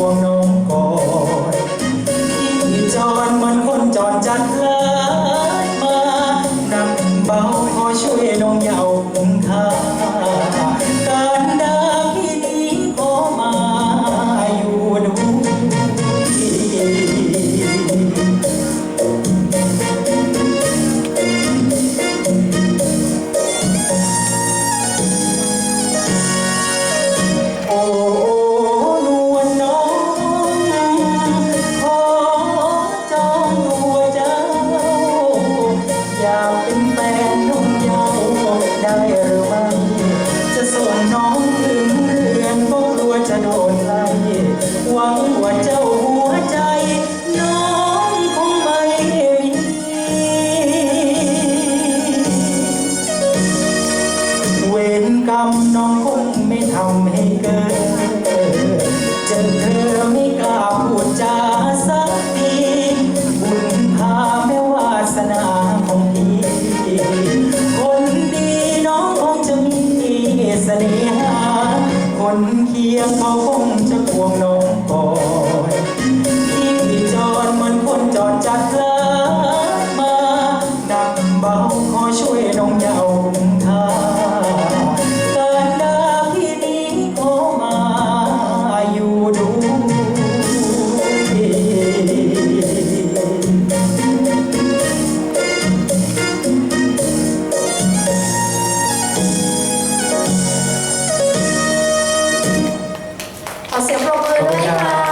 วงน้องกอยจอนมันคนจอดจัดเลย กรรมน้องคงไม่ทำให้เกิดเจอเธอไม่กล้าพูดจาสักทีบุญพาแม่วาสนาของพี่คนดีน้องคงจะมีเสน่หาคนเคียงเขาคงจะควงน้องก่อนที่จอดเหมือนคนจอดจัดเลิมาดักเบาขอช่วยน้องเยา ขอเสียงปรบมือด้วยค่ะ